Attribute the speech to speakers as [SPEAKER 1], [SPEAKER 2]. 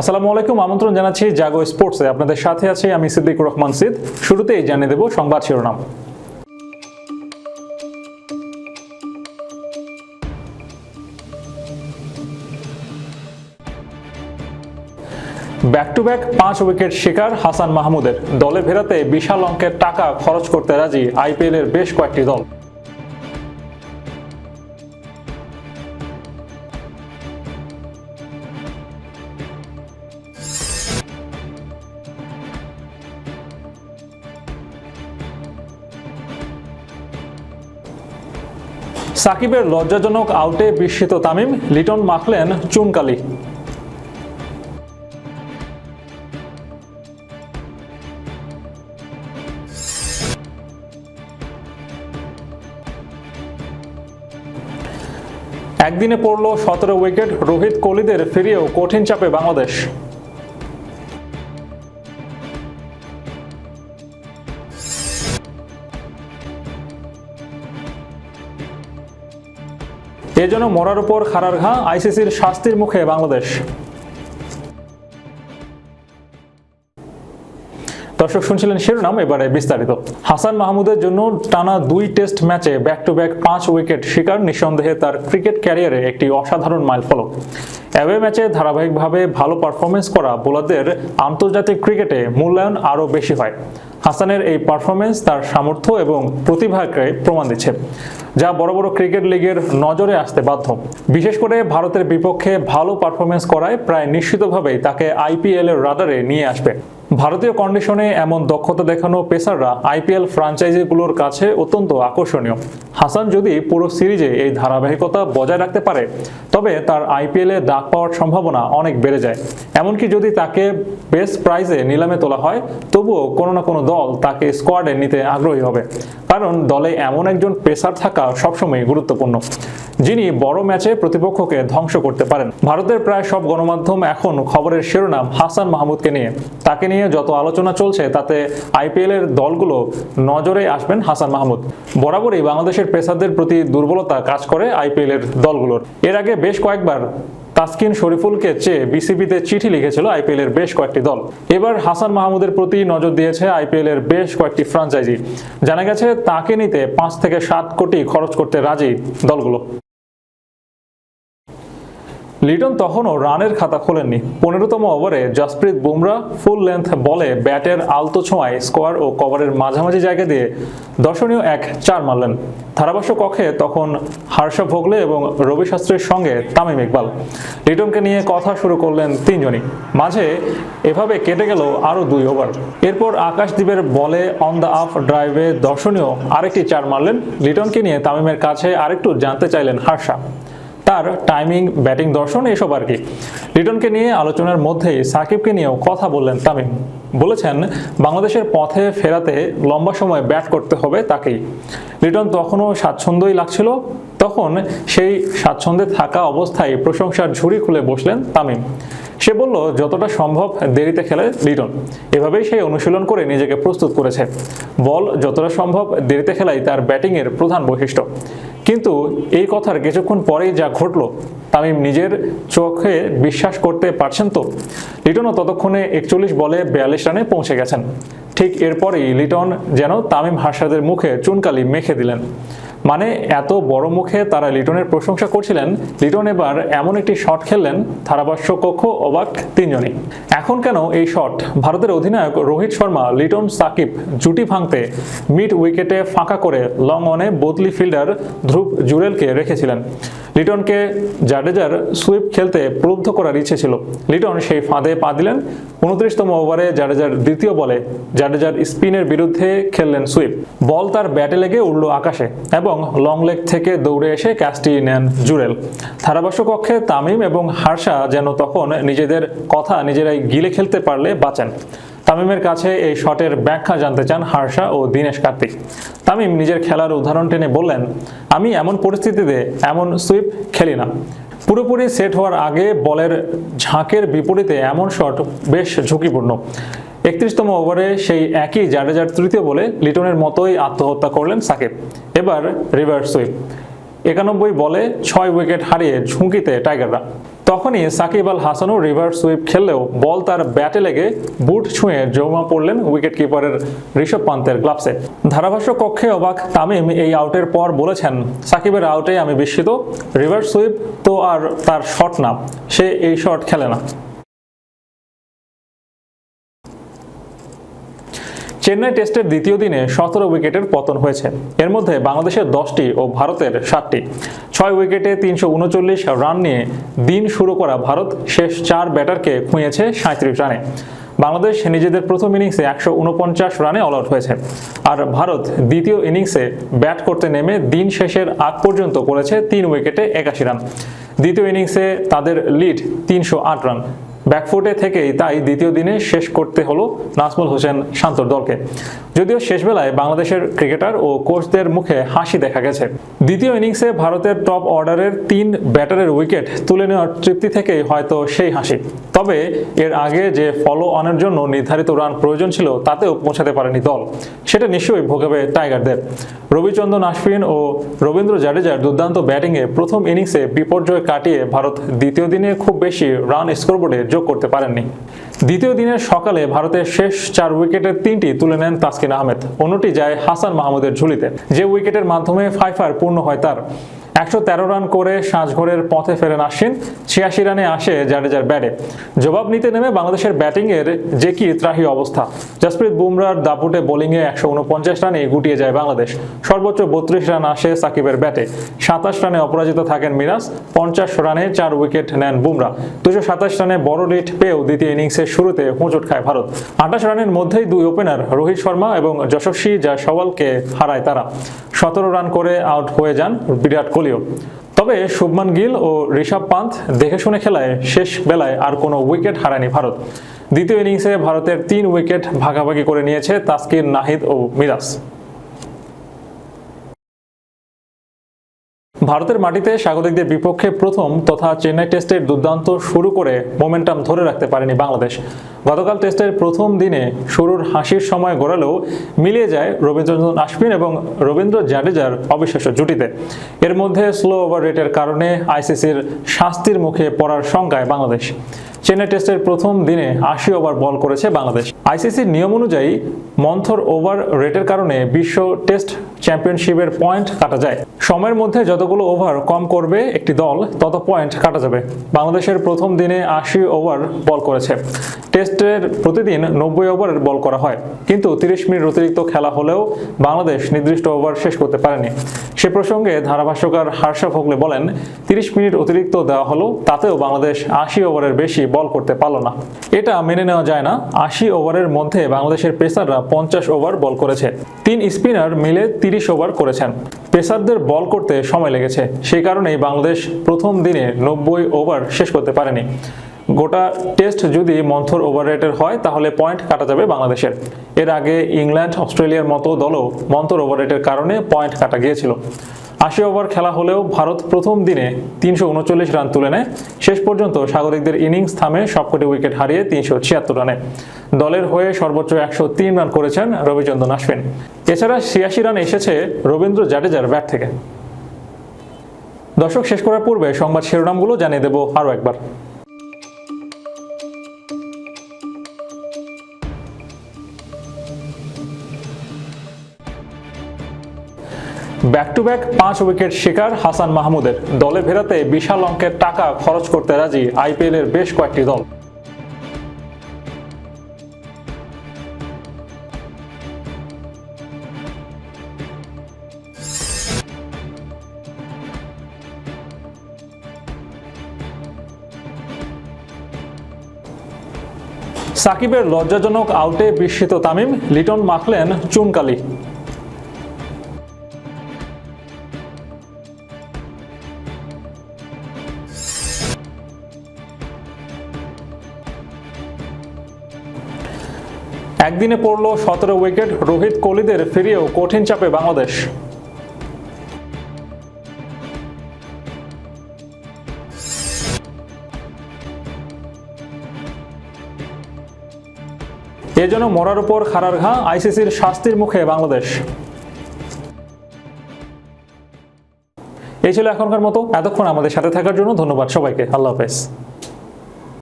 [SPEAKER 1] আসসালামু আলাইকুম, আমন্ত্রণ জানাচ্ছি জাগো স্পোর্টসে। আপনাদের সাথে আছি আমি সিদ্দিকুর রহমান সিদ। শুরুতেই জানিয়ে দেব সংবাদ শিরোনাম। ব্যাক টু ব্যাক পাঁচ উইকেট শিকার হাসান মাহমুদের। দলে ফেরাতে বিশাল অঙ্কের টাকা খরচ করতে রাজি আইপিএল এর বেশ কয়েকটি দল। সাকিবের লজ্জাজনক আউটে বিস্মিত তামিম, লিটন মাখলেন চুনকালি। একদিনে পড়ল সতেরো উইকেট, রোহিত কোহলিদের ফিরিয়েও কঠিন চাপে বাংলাদেশ। এজন্য মরার উপর খারার ঘা আইসিসির শাস্তির মুখে বাংলাদেশ। দর্শক, শুনছিলেন শিরোনাম, এবারে বিস্তারিত। হাসান মাহমুদের জন্য টানা দুই টেস্ট ম্যাচে ব্যাক টু ব্যাক পাঁচ উইকেট শিকার, নিঃসন্দেহে তার ক্রিকেট ক্যারিয়ারে একটি অসাধারণ মাইলফলক। অ্যাওয়ে ম্যাচে ধারাবাহিকভাবে ভালো পারফরমেন্স করা বোলারদের আন্তর্জাতিক ক্রিকেটে মূল্যায়ন আরও বেশি হয়। হাসানের এই পারফরমেন্স তার সামর্থ্য এবং প্রতিভাকে প্রমাণ দিচ্ছে, যা বড় বড় ক্রিকেট লিগের নজরে আসতে বাধ্য। বিশেষ করে ভারতের বিপক্ষে ভালো পারফরমেন্স করায় প্রায় নিশ্চিতভাবেই তাকে আইপিএল এর রাডারে নিয়ে আসবে। ভারতীয় কন্ডিশনে এমন দক্ষতা দেখানো পেসাররা আইপিএল ফ্রাঞ্চাইজিগুলোর কাছে অত্যন্ত আকর্ষণীয়। হাসান যদি পুরো সিরিজে এই ধারাবাহিকতা বজায় রাখতে পারে, তবে তার আইপিএল ডাক পাওয়ার সম্ভাবনা অনেক বেড়ে যায়। এমনকি যদি তাকে বেস্ট প্রাইজে নিলামে তোলা হয়, তবুও কোনো না কোনো দল তাকে স্কোয়াডে নিতে আগ্রহী হবে। কারণ দলে এমন একজন পেসার থাকা সবসময় গুরুত্বপূর্ণ, যিনি বড় ম্যাচে প্রতিপক্ষকে ধ্বংস করতে পারেন। ভারতের প্রায় সব গণমাধ্যম এখন খবরের শিরোনাম হাসান মাহমুদকে নিয়ে। তাকে নিয়ে যত আলোচনা চলছে, তাতে আইপিএল এর দলগুলো নজরে আসবেন হাসান মাহমুদ। বরাবরই বাংলাদেশের পেসারদের প্রতি দুর্বলতা কাজ করে আইপিএল এর দলগুলোর। এর আগে বেশ কয়েকবার তাসকিন শরীফুলকে চেয়ে বিসিবিতে চিঠি লিখেছিল আইপিএল এর বেশ কয়েকটি দল। এবার হাসান মাহমুদের প্রতি নজর দিয়েছে আইপিএল এর বেশ কয়েকটি ফ্রাঞ্চাইজি। জানা গেছে, তাকে নিতে পাঁচ থেকে সাত কোটি খরচ করতে রাজি দলগুলো। লিটন তখনও রানের খাতা খোলেননি। পনেরোতম ওভারে জসপ্রীত বুমরা ফুল লেন্থ বলে ব্যাটের আলতো ছোঁয়ায় স্কোয়ার ও কভারের মাঝামাঝি জায়গা দিয়ে দর্শনীয় এক চার মারলেন। ধারাভাষ্য কক্ষে তখন হার্ষা ভোগলে এবং রবি শাস্ত্রীর সঙ্গে তামিম ইকবাল। লিটনকে নিয়ে কথা শুরু করলেন তিনজনই। মাঝে এভাবে কেটে গেল আরও দুই ওভার। এরপর আকাশদ্বীপের বলে অন দ্য আফ ড্রাইভে দর্শনীয় আরেকটি চার মারলেন। লিটনকে নিয়ে তামিমের কাছে আরেকটু জানতে চাইলেন হার্ষা। তার টাইমিং ব্যাটিং দর্শন, এসব আর কি। লিটনকে নিয়ে আলোচনার মধ্যেই সাকিবকে নিয়েও কথা বললেন তামিম। বলেছেন, বাংলাদেশের পথে ফেরাতে লম্বা সময় ব্যাট করতে হবে তাকেই। লিটন তখনও স্বাচ্ছন্দ্যই লাগছিল, তখন সেই স্বাচ্ছন্দ্যে থাকা অবস্থায় প্রশংসার ঝুড়ি খুলে বসলেন তামিম। সে বলল, যতটা সম্ভব দেরিতে খেলে লিটন। এভাবেই সে অনুশীলন করে নিজেকে প্রস্তুত করেছে। বল যতটা সম্ভব দেরিতে খেলাই তার ব্যাটিংয়ের প্রধান বৈশিষ্ট্য। কিন্তু এই কথার কিছুক্ষণ পরেই যা ঘটল, তামিম নিজের চোখে বিশ্বাস করতে পারছেন তো? লিটনও ততক্ষণে একচল্লিশ বলে বিয়াল্লিশ রানে পৌঁছে গেছেন। ঠিক এরপরেই লিটন যেন তামিম হাসাদের মুখে চুনকালি মেখে দিলেন। মানে এত বড় মুখে তারা লিটনের প্রশংসা করছিলেন, লিটন এবার এমন একটি শট খেললেন, ধারাভাষ্য কক্ষ অবাক তিনজনই। এখন কেন এই শট? ভারতের অধিনায়ক রোহিত শর্মা, লিটন সাকিব জুটি ভাঙতে মিড উইকেটে ফাঁকা করে লং অনে বদলি ফিল্ডার ধ্রুব জুরেলকে রেখেছিলেন। লিটনকে জাডেজার সুইপ খেলতে প্রলুব্ধ করার ইচ্ছে ছিল। লিটন সেই ফাঁদে পা দিলেন, উনত্রিশতম ওভারে জাডেজার দ্বিতীয় বলে জাডেজার স্পিনের বিরুদ্ধে খেললেন সুইপ। বল তার ব্যাটে লেগে উড়ল আকাশে এবং লং লেগ থেকে দৌড়ে এসে ক্যাচটি নেন জুরেল। ধারাভাষ্য কক্ষে তামিম এবং হার্ষা যেন তখন নিজেদের কথা নিজেরাই গিলে খেলতে পারলে বাঁচেন। তামিমের কাছে এই শটের ব্যাখ্যা জানতে চান হার্ষা ও দীনেশ কার্তিক। তামিম নিজের খেলার উদাহরণ টেনে বললেন, আমি এমন পরিস্থিতিতে এমন সুইপ খেলি না। পুরোপুরি সেট হওয়ার আগে বলের ঝাঁকের বিপরীতে এমন শট বেশ ঝুঁকিপূর্ণ। একত্রিশতম ওভারে সেই একই জাডেজার তৃতীয় বলে লিটনের মতোই আত্মহত্যা করলেন সাকিব। এবার রিভার্স সুইপ। একানব্বই বলে ছয় উইকেট হারিয়ে ঝুঁকিতে টাইগাররা। তখনই সাকিব আল হাসানও রিভার্স সুইপ খেললেও বল তার ব্যাটে লেগে বুট ছুঁয়ে জমা পড়লেন উইকেট কিপারের ঋষভ পান্তের গ্লাভসে। ধারাভাষ্য কক্ষে অবাক তামিম এই আউটের পর বলেছেন, সাকিবের আউটে আমি বিস্মিত। রিভার্স সুইপ তো আর তার শট না। সে এই শট খেলে না। চেন্নাই টেস্টের দ্বিতীয় দিনে সতেরো উইকেটের পতন হয়েছে। এর মধ্যে বাংলাদেশের দশটি ও ভারতের সাতটি। ছয় উইকেটে তিনশো উনচল্লিশ রান নিয়ে দিন শুরু করা ভারত শেষ চার ব্যাটারকে খুঁয়েছে সাঁত্রিশ রানে। বাংলাদেশ নিজেদের প্রথম ইনিংসে একশো উনপঞ্চাশ রানে অল আউট হয়েছে। আর ভারত দ্বিতীয় ইনিংসে ব্যাট করতে নেমে দিন শেষের আগ পর্যন্ত করেছে তিন উইকেটে একাশি রান। দ্বিতীয় ইনিংসে তাদের লিড তিনশো আট রান। ব্যাকফুটে থেকেই তাই দ্বিতীয় দিনে শেষ করতে হলো নাজমুল হোসেন শান্তর দলকে। যদিও শেষ বেলায় বাংলাদেশের ক্রিকেটার ও কোচদের মুখে হাসি দেখা গেছে। দ্বিতীয় ইনিংসে ভারতের টপ অর্ডারের তিন ব্যাটারের উইকেট তুলে নেওয়ার তৃপ্তি থেকেই হয়তো সেই হাসি। তবে এর আগে যে ফলো অনের জন্য নির্ধারিত রান প্রয়োজন ছিল, তাতেও পৌঁছাতে পারেনি দল। সেটা নিশ্চয়ই ভোগাবে টাইগারদের। রবিচন্দ্রন আশ্বিন ও রবীন্দ্র জাডেজার দুর্দান্ত ব্যাটিংয়ে প্রথম ইনিংসে বিপর্যয় কাটিয়ে ভারত দ্বিতীয় দিনে খুব বেশি রান স্কোরবোর্ডে যোগ করতে পারেননি। দ্বিতীয় দিনের সকালে ভারতের শেষ চার উইকেটের তিনটি তুলে নেন তাসকিন আহমেদ। অন্যটি যায় হাসান মাহমুদের ঝুলিতে। যে উইকেটের মাধ্যমে ফাইফার পূর্ণ হয় তার। একশো তেরো রান করে সাঁঝঘরের পথে ফেরেন আশ্বিন। ছিয়াশি রানে আসে জাডেজার ব্যাটে। জবাব নিতে নেমে বাংলাদেশের ব্যাটিংয়ের যে কি ত্রাহি অবস্থা। জসপ্রীত বুমরার দাপুটে বোলিংয়ে একশো উনপঞ্চাশ রানে গুটিয়ে যায় বাংলাদেশ। সর্বোচ্চ বত্রিশ রান আসে সাকিবের ব্যাটে। সাতাশ রানে অপরাজিত থাকেন মিরাজ। পঞ্চাশ রানে চার উইকেট নেন বুমরা। দুশো সাতাশ রানে বড় লিড পেয়েও দ্বিতীয় ইনিংসের শুরুতে হোঁচট খায় ভারত। আঠাশ রানের মধ্যেই দুই ওপেনার, রোহিত শর্মা এবং যশস্বী যা সওয়ালকে হারায় তারা। সতেরো রান করে আউট হয়ে যান বিরাট কোহলিও। তবে শুভমান গিল ও ঋষভ পান্ত দেখে শুনে খেলায় শেষ বেলায় আর কোনো উইকেট হারায়নি ভারত। দ্বিতীয় ইনিংসে ভারতের তিন উইকেট ভাগাভাগি করে নিয়েছে তাসকির নাহিদ ও মিরাজ। ভারতের মাটিতে স্বাগতিকদের বিপক্ষে প্রথম তথা চেন্নাই টেস্টের দুর্দান্ত শুরু করে মোমেন্টাম ধরে রাখতে পারেনি বাংলাদেশ। গতকাল টেস্টের প্রথম দিনে শুরুর হাসির সময় গড়ালেও মিলিয়ে যায় রবীন্দ্রনাথ আশ্বিন এবং রবীন্দ্র জাডেজার অবিশ্বাস্য জুটিতে। এর মধ্যে স্লো ওভার রেটের কারণে আইসিসির শাস্তির মুখে পড়ার শঙ্কায় বাংলাদেশ। চেন্নাই টেস্টের প্রথম দিনে আশি ওভার বল করেছে বাংলাদেশ। আইসিসির নিয়ম অনুযায়ী মন্থর ওভার রেটের কারণে বিশ্ব টেস্ট চ্যাম্পিয়নশিপের পয়েন্ট কাটা যায়। সময়ের মধ্যে যতগুলো ওভার কম করবে একটি দল, তত পয়েন্ট কাটা যাবে। বাংলাদেশের প্রথম দিনে আশি ওভার বল করেছে। টেস্টের প্রতিদিন নব্বই ওভারের বল করা হয়। কিন্তু তিরিশ মিনিট অতিরিক্ত খেলা হলেও বাংলাদেশ নির্দিষ্ট ওভার শেষ করতে পারেনি। সে প্রসঙ্গে ধারাভাষ্যকার হার্ষা ভোগলে বলেন, তিরিশ মিনিট অতিরিক্ত দেওয়া হলো, তাতেও বাংলাদেশ আশি ওভারের বেশি বল করতে পারল না। এটা মেনে নেওয়া যায় না। আশি ওভারের মধ্যে বাংলাদেশের পেসাররা পঞ্চাশ ওভার বল করেছে। তিন স্পিনার মিলে তিরিশ ওভার করেছেন। পেসারদের বল করতে সময় লেগেছে। সেই কারণেই বাংলাদেশ প্রথম দিনে নব্বই ওভার শেষ করতে পারেনি। গোটা টেস্ট যদি মন্থর ওভাররেটের হয়, তাহলে পয়েন্ট কাটা যাবে বাংলাদেশের। এর আগে ইংল্যান্ড, অস্ট্রেলিয়ার মতো দলও মন্থর ওভাররেটের কারণে পয়েন্ট কাটা গিয়েছিল। আশি ওভার খেলা হলেও ভারত প্রথম দিনে তিনশো উনচল্লিশ রান তুলে নেয়। শেষ পর্যন্ত স্বাগতিকদের ইনিংস থামে সবকটি উইকেট হারিয়ে তিনশো ছিয়াত্তর রানে। দলের হয়ে সর্বোচ্চ একশো তিন রান করেছেন রবিচন্দ্রন আশ্বিন। এছাড়া ছিয়াশি রান এসেছে রবীন্দ্র জাডেজার ব্যাট থেকে। দর্শক, শেষ করার পূর্বে সংবাদ শিরোনামগুলো জানিয়ে দেব আরও একবার। ব্যাক টু ব্যাক পাঁচ উইকেট শিকার হাসান মাহমুদের। দলে ফেরাতে বিশাল অঙ্কের টাকা খরচ করতে রাজি আইপিএল এর বেশ কয়েকটি দল। সাকিবের লজ্জাজনক আউটে বিস্মিত তামিম, লিটন মাখলেন চুনকালি। একদিনে পড়ল সতেরো উইকেট। রোহিত কোহলিদের ফিরিয়েও কঠিন চাপে বাংলাদেশ। এ যেন মরার উপর খারার ঘা, আইসিসির শাস্তির মুখে বাংলাদেশ। এই ছিল এখনকার মতো। এতক্ষণ আমাদের সাথে থাকার জন্য ধন্যবাদ সবাইকে। আল্লাহ হাফেজ।